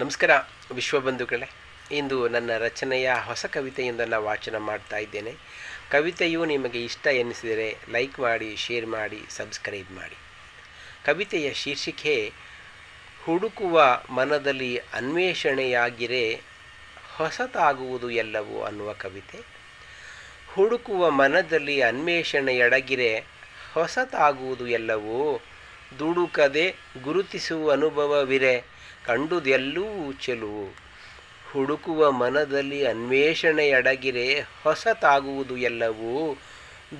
ನಮಸ್ಕಾರ ವಿಶ್ವಬಂಧುಗಳೇ ಇಂದು ನನ್ನ ರಚನೆಯ ಹೊಸ ಕವಿತೆಯೊಂದನ್ನು ವಾಚನ ಮಾಡ್ತಾ ಇದ್ದೇನೆ. ಕವಿತೆಯು ನಿಮಗೆ ಇಷ್ಟ ಎನಿಸಿದರೆ ಲೈಕ್ ಮಾಡಿ, ಶೇರ್ ಮಾಡಿ, ಸಬ್ಸ್ಕ್ರೈಬ್ ಮಾಡಿ. ಕವಿತೆಯ ಶೀರ್ಷಿಕೆ, ಹುಡುಕುವ ಮನದಲ್ಲಿ ಅನ್ವೇಷಣೆಯಾಗಿರೆ ಹೊಸತಾಗುವುದು ಎಲ್ಲವೂ ಅನ್ನುವ ಕವಿತೆ. ಹುಡುಕುವ ಮನದಲ್ಲಿ ಅನ್ವೇಷಣೆಯಡಗಿರೆ ಹೊಸತಾಗುವುದು ಎಲ್ಲವೂ ದುಡುಕದೆ ಗುರುತಿಸುವ ಅನುಭವವಿರೆ, ಕಂಡುದೆಲ್ಲೂ ಚೆಲುವು. ಹುಡುಕುವ ಮನದಲ್ಲಿ ಅನ್ವೇಷಣೆಯಡಗಿರೆ, ಹೊಸತಾಗುವುದು ಎಲ್ಲವೂ.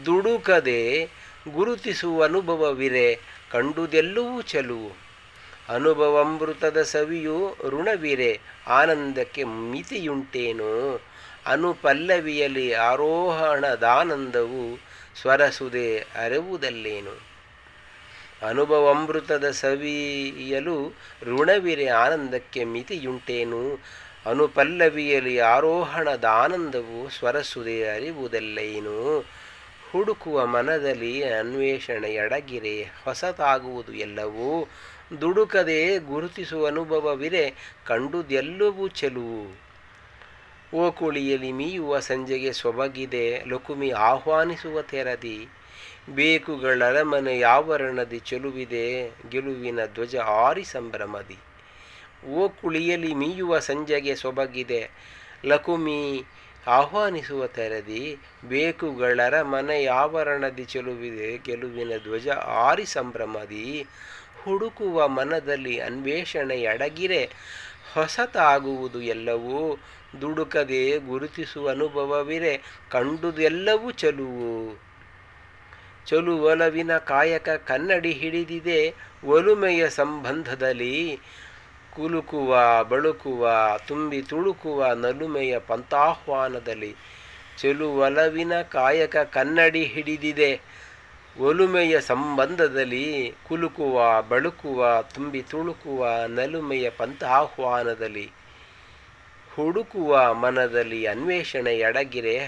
ದುಡುಕದೆ ಗುರುತಿಸುವ ಅನುಭವವಿರೆ ಕಂಡುದೆಲ್ಲವೂ ಚೆಲುವು. ಅನುಭವಾಮೃತದ ಸವಿಯು ಋಣವಿರೆ, ಆನಂದಕ್ಕೆ ಮಿತಿಯುಂಟೇನೋ? ಅನುಪಲ್ಲವಿಯಲ್ಲಿ ಆರೋಹಣದಾನಂದವು, ಸ್ವರಸುದೇ ಅರಿವುದಲ್ಲೇನು? ಅನುಭವಾಮೃತದ ಸವಿಯಲು ಋಣವಿರೆ ಆನಂದಕ್ಕೆ ಮಿತಿಯುಂಟೇನು? ಅನುಪಲ್ಲವಿಯಲ್ಲಿ ಆರೋಹಣದ ಆನಂದವು ಸ್ವರಸುದೆ ಅರಿವುದಲ್ಲೇನು? ಹುಡುಕುವ ಮನದಲ್ಲಿ ಅನ್ವೇಷಣೆಯಡಗಿರೆ ಹೊಸತಾಗುವುದು ಎಲ್ಲವೂ? ದುಡುಕದೆ ಗುರುತಿಸುವ ಅನುಭವವಿರೆ, ಕಂಡುದೆಲ್ಲವೂ ಚೆಲುವು? ಓಕುಳಿಯಲ್ಲಿ ಕುಳಿಯಲಿ ಮೀಯುವ ಸಂಜೆಗೆ ಸೊಬಗಿದೆ, ಲಕುಮಿ ಆಹ್ವಾನಿಸುವ ತೆರದಿ? ಬೇಕುಗಳರಮನೆ ಯಾವರಣದಿ ಚೆಲುವಿದೆ? ಗೆಲುವಿನ ಧ್ವಜ ಆರಿ ಸಂಭ್ರಮದಿ. ಓ ಕುಳಿಯಲಿ ಮೀಯುವ ಸಂಜೆಗೆ ಸೊಬಗಿದೆ. ಲಕುಮಿ, ಆಹ್ವಾನಿಸುವ ತೆರದಿ. ಬೇಕುಗಳರ ಮನೆ ಆವರಣದಿ ಚೆಲುವಿದೆ? ಗೆಲುವಿನ ಧ್ವಜ ಆರಿ ಸಂಭ್ರಮದಿ. ಹುಡುಕುವ ಮನದಲ್ಲಿ ಅನ್ವೇಷಣೆ ಅಡಗಿರೆ. ಹೊಸತಾಗುವುದು ಎಲ್ಲವೂ. ದುಡುಕದೆ ಗುರುತಿಸುವ ಅನುಭವವಿರೆ. ಕಂಡುದೆಲ್ಲವೂ ಚಲುವು. ಚಲುವಲವಿನ ಕಾಯಕ ಕನ್ನಡಿ ಹಿಡಿದಿದೆ ಒಲುಮೆಯ ಸಂಬಂಧದಲ್ಲಿ. ಕುಲುಕುವ, ಬಳುಕುವ, ತುಂಬಿ ತುಳುಕುವ ನಲುಮೆಯ ಪಂಥಾಹ್ವಾನದಲ್ಲಿ ಚೆಲುವಲವಿನ ಕಾಯಕ ಕನ್ನಡಿ ಹಿಡಿದಿದೆ. ಒಲುಮೆಯ ಸಂಬಂಧದಲ್ಲಿ ಕುಲುಕುವ, ಬಳುಕುವ, ತುಂಬಿ ತುಳುಕುವ ನಲುಮೆಯ ಪಂಥಾಹ್ವಾನದಲ್ಲಿ ಹುಡುಕುವ ಮನದಲ್ಲಿ ಅನ್ವೇಷಣೆ ಎಡಗಿರೆ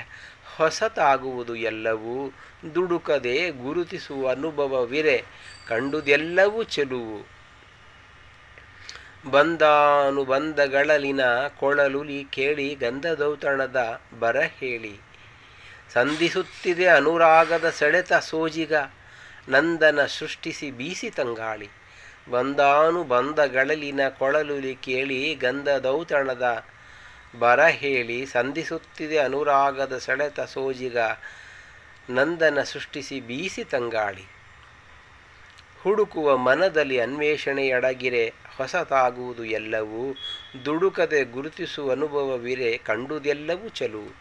ಹೊಸತಾಗುವುದು ಎಲ್ಲವೂ. ದುಡುಕದೆ ಗುರುತಿಸುವ ಅನುಭವವಿರೆ, ಕಂಡುದೆಲ್ಲವೂ ಚೆಲುವು. ಬಂದಾನುಬಂಧಗಳಲ್ಲಿನ ಕೊಳಲುಲಿ ಕೇಳಿ ಗಂಧದೌತಣದ ಬರ ಹೇಳಿ. ಸಂಧಿಸುತ್ತಿದೆ ಅನುರಾಗದ ಸೆಳೆತ ಸೋಜಿಗ, ನಂದನ ಸೃಷ್ಟಿಸಿ ಬೀಸಿ ತಂಗಾಳಿ. ಬಂದಾನುಬಂಧಗಳಲ್ಲಿನ ಕೊಳಲುಲಿ ಕೇಳಿ ಗಂಧದೌತಣದ ಬರ ಹೇಳಿ ಸಂಧಿಸುತ್ತಿದೆ ಅನುರಾಗದ ಸೆಳೆತ ಸೋಜಿಗ, ನಂದನ ಸೃಷ್ಟಿಸಿ ಬೀಸಿ ತಂಗಾಳಿ. ಹುಡುಕುವ ಮನದಲ್ಲಿ ಅನ್ವೇಷಣೆಯಡಗಿರೆ ಹೊಸತಾಗುವುದು ಎಲ್ಲವೂ, ದುಡುಕದೆ ಗುರುತಿಸುವ ಅನುಭವವಿರೆ ಕಂಡುದೆಲ್ಲವೂ ಚಲು.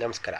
ನಮಸ್ಕಾರ.